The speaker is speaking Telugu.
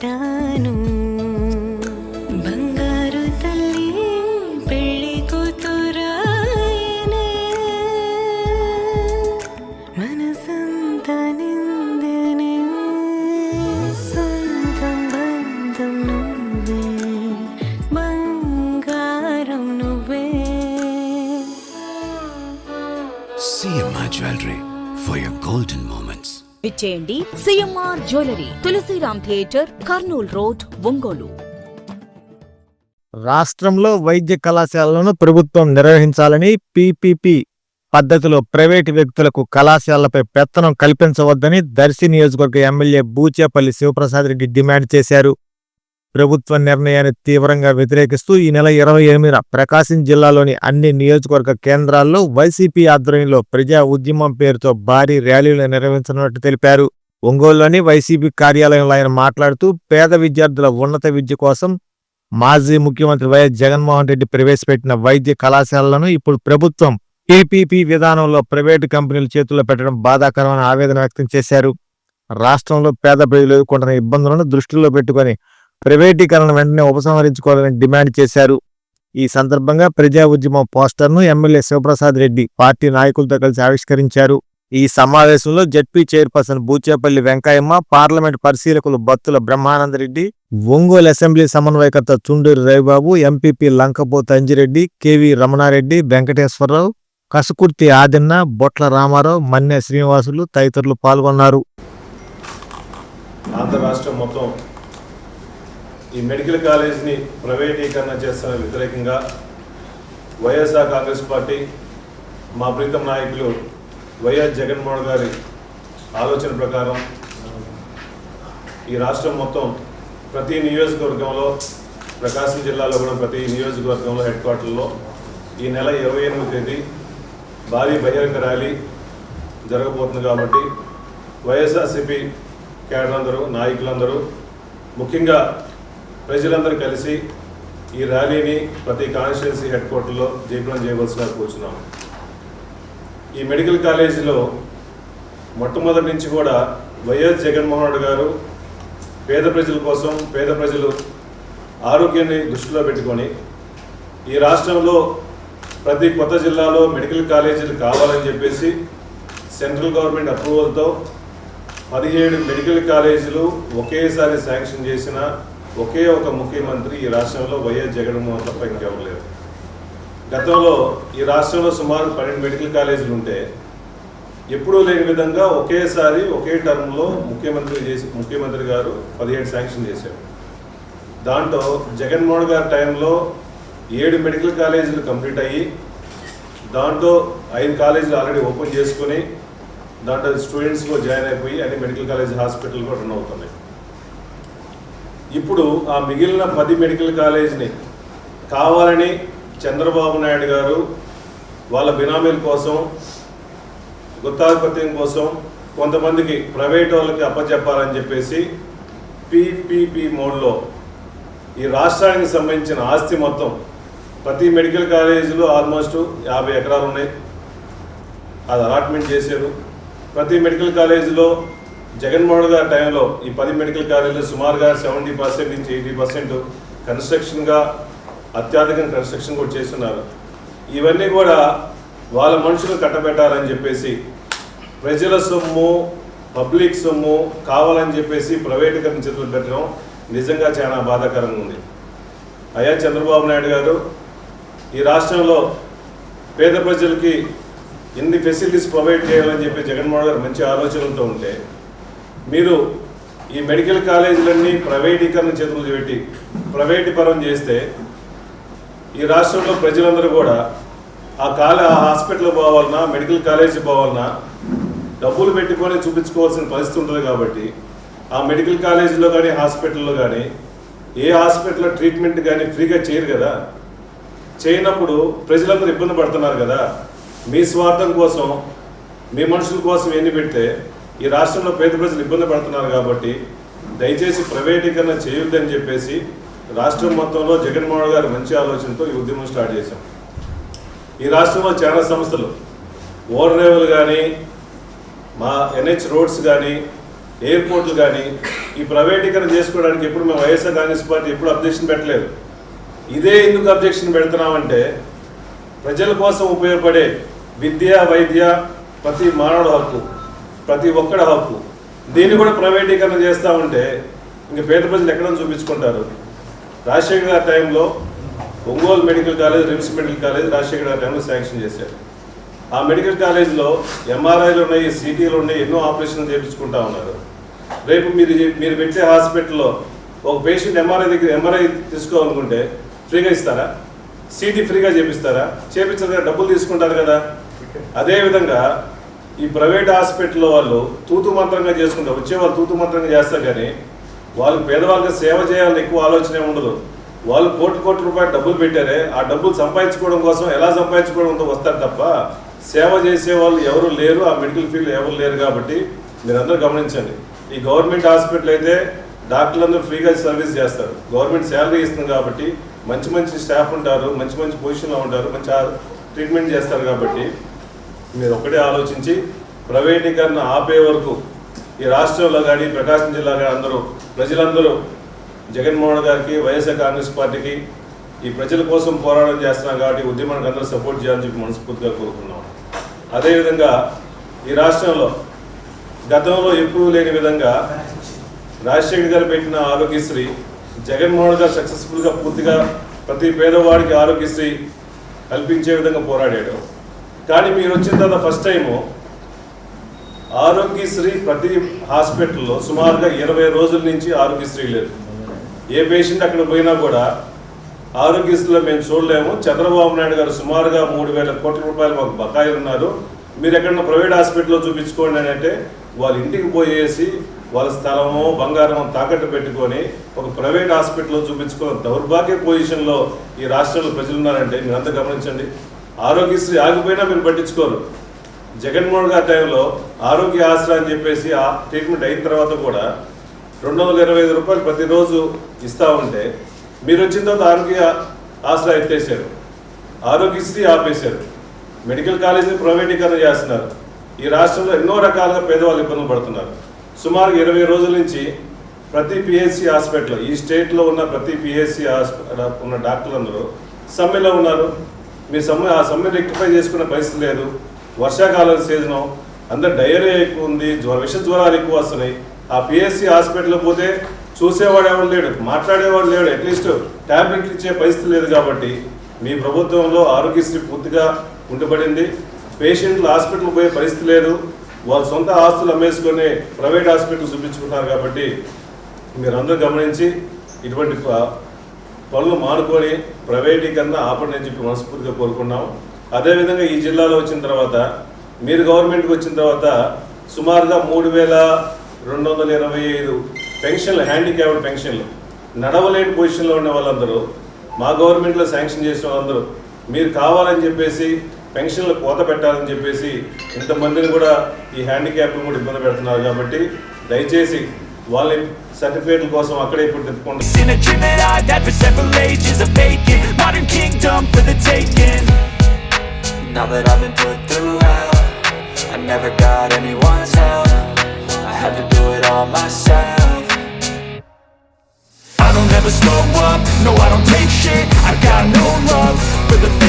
పుట్టాను moments. CMR jewellery Tulasiram theatre Kurnool road Ongole రాష్ట్రంలో వైద్య కళాశాలలను ప్రభుత్వం నిర్వహించాలని పిపిపి పద్ధతిలో ప్రైవేటు వ్యక్తులకు కళాశాలలపై పెత్తనం కల్పించవద్దని దర్శి నియోజకవర్గ ఎమ్మెల్యే బూచేపల్లి శివప్రసాద్ రెడ్డి డిమాండ్ చేశారు ప్రభుత్వ నిర్ణయాన్ని తీవ్రంగా వ్యతిరేకిస్తూ ఈ నెల ఇరవై ఎనిమిదిన ప్రకాశం జిల్లాలోని అన్ని నియోజకవర్గ కేంద్రాల్లో వైసీపీ ఆధ్వర్యంలో ప్రజా ఉద్యమం పేరుతో భారీ ర్యాలీలు నిర్వహించనున్నట్టు తెలిపారు. ఒంగోలులోని వైసీపీ కార్యాలయంలో ఆయన మాట్లాడుతూ పేద విద్యార్థుల ఉన్నత విద్య కోసం మాజీ ముఖ్యమంత్రి వైఎస్ జగన్మోహన్ రెడ్డి ప్రవేశపెట్టిన వైద్య కళాశాలలను ఇప్పుడు ప్రభుత్వం పీపీపీ విధానంలో ప్రైవేటు కంపెనీల చేతుల్లో పెట్టడం బాధాకరమైన ఆవేదన వ్యక్తం చేశారు. రాష్ట్రంలో పేద ప్రజలు ఎదుర్కొంటున్న ఇబ్బందులను దృష్టిలో పెట్టుకొని ప్రైవేటీకరణ వెంటనే ఉపసంహరించుకోవాలని డిమాండ్ చేశారు. ఈ సందర్భంగా ప్రజా ఉద్యమం పోస్టర్ను ఎమ్మెల్యే శివప్రసాద్ రెడ్డి పార్టీ నాయకులతో కలిసి ఆవిష్కరించారు. ఈ సమావేశంలో ZP chairperson Buchepalli Venkayamma parliament పరిశీలకులు బత్తుల బ్రహ్మానందరెడ్డి ఒంగోలు అసెంబ్లీ సమన్వయకర్త చుండూరి రవిబాబు ఎంపీపీ లంకపోతు అంజిరెడ్డి కెవి రమణారెడ్డి వెంకటేశ్వరరావు కసుకుర్తి ఆదిన్న బొట్ల రామారావు మన్నె శ్రీనివాసులు తదితరులు పాల్గొన్నారు. ఆంధ్ర రాష్ట్రం మొత్తం ఈ మెడికల్ కాలేజ్ని ప్రైవేటీకరణ చేస్తున్న వ్యతిరేకంగా వైఎస్ఆర్ కాంగ్రెస్ పార్టీ మా ప్రీతం నాయకులు వైఎస్ జగన్మోహన్ గారి ఆలోచన ప్రకారం ఈ రాష్ట్రం మొత్తం ప్రతి నియోజకవర్గంలో ప్రకాశం జిల్లాలో కూడా ప్రతి నియోజకవర్గంలో హెడ్ క్వార్టర్లో ఈ నెల ఇరవై ఎనిమిది తేదీ భారీ బహిరంగ ర్యాలీ జరగబోతుంది కాబట్టి వైఎస్ఆర్సిపి కేడర్ అందరూ నాయకులందరూ ముఖ్యంగా ప్రజలందరూ కలిసి ఈ ర్యాలీని ప్రతి కాన్స్టిట్యున్సీ హెడ్ క్వార్టర్లో జయప్రదం చేయవలసిన కూర్చున్నాం. ఈ మెడికల్ కాలేజీలో మొట్టమొదటి నుంచి కూడా వైఎస్ జగన్మోహన్ రెడ్డి గారు పేద ప్రజల కోసం పేద ప్రజలు ఆరోగ్యాన్ని దృష్టిలో పెట్టుకొని ఈ రాష్ట్రంలో ప్రతి కొత్త జిల్లాలో మెడికల్ కాలేజీలు కావాలని చెప్పేసి సెంట్రల్ గవర్నమెంట్ అప్రూవల్తో పదిహేడు మెడికల్ కాలేజీలు ఒకేసారి శాంక్షన్ చేసిన ఒకే ఒక ముఖ్యమంత్రి ఈ రాష్ట్రంలో వైఎస్ జగన్మోహన్ తప్ప ఇంకెవరు లేరు. గతంలో ఈ రాష్ట్రంలో సుమారు పన్నెండు మెడికల్ కాలేజీలు ఉంటే ఎప్పుడూ లేని విధంగా ఒకేసారి ఒకే టర్మ్లో ముఖ్యమంత్రి చేసి ముఖ్యమంత్రి గారు పదిహేడు శాంక్షన్ చేశారు. దాంట్లో జగన్మోహన్ గారి టైంలో ఏడు మెడికల్ కాలేజీలు కంప్లీట్ అయ్యి దాంట్లో ఐదు కాలేజీలు ఆల్రెడీ ఓపెన్ చేసుకుని దాంట్లో స్టూడెంట్స్ కూడా జాయిన్ అయిపోయి అన్ని మెడికల్ కాలేజ్ హాస్పిటల్ కూడా రన్ అవుతున్నాయి. ఇప్పుడు ఆ మిగిలిన పది మెడికల్ కాలేజీని కావాలని చంద్రబాబు నాయుడు గారు వాళ్ళ బినామీల కోసం గుత్తాధిపత్యం కోసం కొంతమందికి ప్రైవేట్ వాళ్ళకి అప్పచెప్పాలని చెప్పేసి పీపీపీ మోడ్లో ఈ రాష్ట్రానికి సంబంధించిన ఆస్తి మొత్తం ప్రతి మెడికల్ కాలేజీలో ఆల్మోస్ట్ యాభై ఎకరాలు ఉన్నాయి. అది అలాట్మెంట్ చేశారు. ప్రతి మెడికల్ కాలేజీలో జగన్మోహన్ గారి టైంలో ఈ పది మెడికల్ కాలేజీలు సుమారుగా సెవెంటీ పర్సెంట్ నుంచి ఎయిటీ పర్సెంట్ కన్స్ట్రక్షన్గా అత్యధికంగా కన్స్ట్రక్షన్ కూడా చేస్తున్నారు. ఇవన్నీ కూడా వాళ్ళ మనుషులు కట్టబెట్టాలని చెప్పేసి ప్రజల సొమ్ము పబ్లిక్ సొమ్ము కావాలని చెప్పేసి ప్రైవేటీకరణ చేతులు పెట్టడం నిజంగా చాలా బాధాకరంగా ఉంది. అయ్యా చంద్రబాబు నాయుడు గారు ఈ రాష్ట్రంలో పేద ప్రజలకి ఎన్ని ఫెసిలిటీస్ ప్రొవైడ్ చేయాలని చెప్పి జగన్మోహన్ గారు మంచి ఆలోచనలతో ఉంటే మీరు ఈ మెడికల్ కాలేజీలన్నీ ప్రైవేటీకరణ చేతులు పెట్టి ప్రైవేటీపరం చేస్తే ఈ రాష్ట్రంలో ప్రజలందరూ కూడా ఆ కాలే ఆ హాస్పిటల్ పోవాలన్నా మెడికల్ కాలేజీ పోవాలన్నా డబ్బులు పెట్టుకొని చూపించుకోవాల్సిన పరిస్థితి ఉంటుంది కాబట్టి ఆ మెడికల్ కాలేజీలో కానీ హాస్పిటల్లో కానీ ఏ హాస్పిటల్లో ట్రీట్మెంట్ కానీ ఫ్రీగా చేయరు కదా. చేయనప్పుడు ప్రజలందరూ ఇబ్బంది పడుతున్నారు కదా. మీ స్వార్థం కోసం మీ మనుషుల కోసం ఎన్ని పెడితే ఈ రాష్ట్రంలో పేద ప్రజలు ఇబ్బంది పడుతున్నారు కాబట్టి దయచేసి ప్రైవేటీకరణ చేయొద్దని చెప్పేసి రాష్ట్రం మొత్తంలో జగన్మోహన్ గారు మంచి ఆలోచనతో ఈ ఉద్యమం స్టార్ట్ చేశాం. ఈ రాష్ట్రంలో చాలా సంస్థలు ఓవర్ కానీ మా ఎన్హెచ్ రోడ్స్ కానీ ఎయిర్పోర్ట్లు కానీ ఈ ప్రైవేటీకరణ చేసుకోవడానికి ఎప్పుడు మేము వైఎస్ఆర్ కాంగ్రెస్ పార్టీ ఎప్పుడు అబ్జెక్షన్ పెట్టలేదు. ఇదే ఎందుకు అబ్జెక్షన్ పెడుతున్నామంటే ప్రజల కోసం ఉపయోగపడే విద్య వైద్య ప్రతి మానవుడు హక్కు. ప్రతి ఒక్కడి హక్కు. దీన్ని కూడా ప్రైవేటీకరణ చేస్తూ ఉంటే ఇంక పేద ప్రజలు ఎక్కడ చూపించుకుంటారు? రాజశేఖర్ గారి టైంలో Ongole medical college RIMS medical college Rajasekhar గారి టైంలో శాంక్షన్ చేశారు. ఆ మెడికల్ కాలేజ్లో ఎంఆర్ఐలు ఉన్నాయి సిటీలు ఉన్నాయి ఎన్నో ఆపరేషన్లు చేయించుకుంటా ఉన్నారు. రేపు మీరు మీరు పెట్టే హాస్పిటల్లో ఒక పేషెంట్ ఎంఆర్ఐ దగ్గర ఎంఆర్ఐ తీసుకోవాలనుకుంటే ఫ్రీగా ఇస్తారా? సిటీ ఫ్రీగా చేపిస్తారా? చేపించారు డబ్బులు తీసుకుంటారు కదా. అదేవిధంగా ఈ ప్రైవేట్ హాస్పిటల్లో వాళ్ళు తూతు మంత్రంగా చేసుకుంటారు. వచ్చే వాళ్ళు తూతు మంత్రంగా చేస్తారు కానీ వాళ్ళు పేదవాళ్ళకి సేవ చేయాలని ఎక్కువ ఆలోచన ఉండదు. వాళ్ళు కోటి కోట్ల రూపాయలు డబ్బులు పెట్టారే ఆ డబ్బులు సంపాదించుకోవడం కోసం ఎలా సంపాదించుకోవడంతో వస్తారు తప్ప సేవ చేసే వాళ్ళు ఎవరు లేరు ఆ మెడికల్ ఫీల్డ్ ఎవరు లేరు కాబట్టి మీరందరూ గమనించండి. ఈ గవర్నమెంట్ హాస్పిటల్ అయితే డాక్టర్లందరూ ఫ్రీగా సర్వీస్ చేస్తారు. గవర్నమెంట్ శాలరీ ఇస్తుంది కాబట్టి మంచి మంచి స్టాఫ్ ఉంటారు మంచి మంచి పొజిషన్లో ఉంటారు మంచి ట్రీట్మెంట్ చేస్తారు కాబట్టి మీరు ఒకటే ఆలోచించి ప్రైవేటీకరణ ఆపే వరకు ఈ రాష్ట్రంలో కానీ ప్రకాశం జిల్లా కానీ అందరూ ప్రజలందరూ జగన్మోహన్ గారికి వైఎస్ఆర్ కాంగ్రెస్ పార్టీకి ఈ ప్రజల కోసం పోరాటం చేస్తున్నాం కాబట్టి ఉద్యమానికి అందరూ సపోర్ట్ చేయాలని చెప్పి మనస్ఫూర్తిగా కోరుకున్నాం అదేవిధంగా ఈ రాష్ట్రంలో గతంలో ఎప్పుడూ లేని విధంగా రాజశేఖర్ గారు పెట్టిన ఆరోగ్యశ్రీ జగన్మోహన్ గారు సక్సెస్ఫుల్గా పూర్తిగా ప్రతి పేదవాడికి ఆరోగ్యశ్రీ కల్పించే విధంగా పోరాడాడు. కానీ మీరు వచ్చిన తర్వాత ఫస్ట్ టైము ఆరోగ్యశ్రీ ప్రతి హాస్పిటల్లో సుమారుగా ఇరవై రోజుల నుంచి ఆరోగ్యశ్రీ లేదు. ఏ పేషెంట్ అక్కడ పోయినా కూడా ఆరోగ్యశ్రీలో మేము చూడలేము. చంద్రబాబు నాయుడు గారు సుమారుగా మూడు వేల కోట్ల రూపాయలు మాకు బకాయిలు ఉన్నారు. మీరు ఎక్కడన్నా ప్రైవేట్ హాస్పిటల్లో చూపించుకోండి అని అంటే వాళ్ళ ఇంటికి పోయేసి వాళ్ళ స్థలము బంగారము తాకట్టు పెట్టుకొని ఒక ప్రైవేట్ హాస్పిటల్లో చూపించుకున్న దౌర్భాగ్య పొజిషన్లో ఈ రాష్ట్రంలో ప్రజలు ఉన్నారంటే మీరంతా గమనించండి. ఆరోగ్యశ్రీ ఆగిపోయినా మీరు పట్టించుకోరు. జగన్మోహన్ గారి టైంలో ఆరోగ్య ఆసరా అని చెప్పేసి ఆ ట్రీట్మెంట్ అయిన తర్వాత కూడా రెండు వందల ఇరవై ఐదు రూపాయలు ప్రతిరోజు ఇస్తూ ఉంటే మీరు వచ్చిన తర్వాత ఆరోగ్య ఆసరా ఎత్తేసారు ఆరోగ్యశ్రీ ఆపేశారు. మెడికల్ కాలేజీని ప్రైవేటీకరణ చేస్తున్నారు. ఈ రాష్ట్రంలో ఎన్నో రకాలుగా పేదవాళ్ళు ఇబ్బందులు పడుతున్నారు. సుమారు ఇరవై రోజుల నుంచి ప్రతి పిహెచ్సి హాస్పిటల్ ఈ స్టేట్లో ఉన్న ప్రతి పిహెచ్సి హాస్పిటల్ ఉన్న డాక్టర్లందరూ సమ్మెలో ఉన్నారు. మీ సమ్మె ఆ సమ్మె రెక్టిఫై చేసుకునే పరిస్థితి లేదు. వర్షాకాలం సీజను అందరు డయేరియా ఎక్కువ ఉంది జ్వర విష జ్వరాలు ఎక్కువ వస్తున్నాయి. ఆ పిఎస్సి హాస్పిటల్లో పోతే చూసేవాడు ఎవరు లేడు మాట్లాడేవాడు లేడు అట్లీస్ట్ ట్యాబ్లెట్లు ఇచ్చే పరిస్థితి లేదు కాబట్టి మీ ప్రభుత్వంలో ఆరోగ్యశ్రీ పూర్తిగా ఉండిపడింది. పేషెంట్లు హాస్పిటల్ పోయే పరిస్థితి లేదు. వాళ్ళ సొంత ఆస్తులు అమ్మేసుకొని ప్రైవేట్ హాస్పిటల్ చూపించుకుంటున్నారు కాబట్టి మీరందరూ గమనించి ఇటువంటి పనులు మానుకొని ప్రైవేటీకరణ ఆపండి అని చెప్పి మనస్ఫూర్తిగా కోరుకున్నాం అదేవిధంగా ఈ జిల్లాలో వచ్చిన తర్వాత మీరు గవర్నమెంట్కి వచ్చిన తర్వాత సుమారుగా మూడు వేల రెండు వందల ఇరవై ఐదు పెన్షన్లు హ్యాండిక్యాప్డ్ పెన్షన్లు నడవలేని పొజిషన్లో ఉన్న వాళ్ళందరూ మా గవర్నమెంట్లో శాంక్షన్ చేసిన వాళ్ళందరూ మీరు కావాలని చెప్పేసి పెన్షన్లు కోత పెట్టాలని చెప్పేసి ఇంతమందిని కూడా ఈ హ్యాండిక్యాప్లు కూడా ఇబ్బంది పెడుతున్నారు కాబట్టి దయచేసి వాళ్ళ సర్టిఫికేట్ల కోసం అక్కడే ఇప్పుడు తిప్పుకుంటారు In a dream that I've had for several ages A vacant modern kingdom for the taking Now that I've been put through hell I never got anyone's help I had to do it all myself I don't ever slow up, no I don't take shit I got no love for the fakeness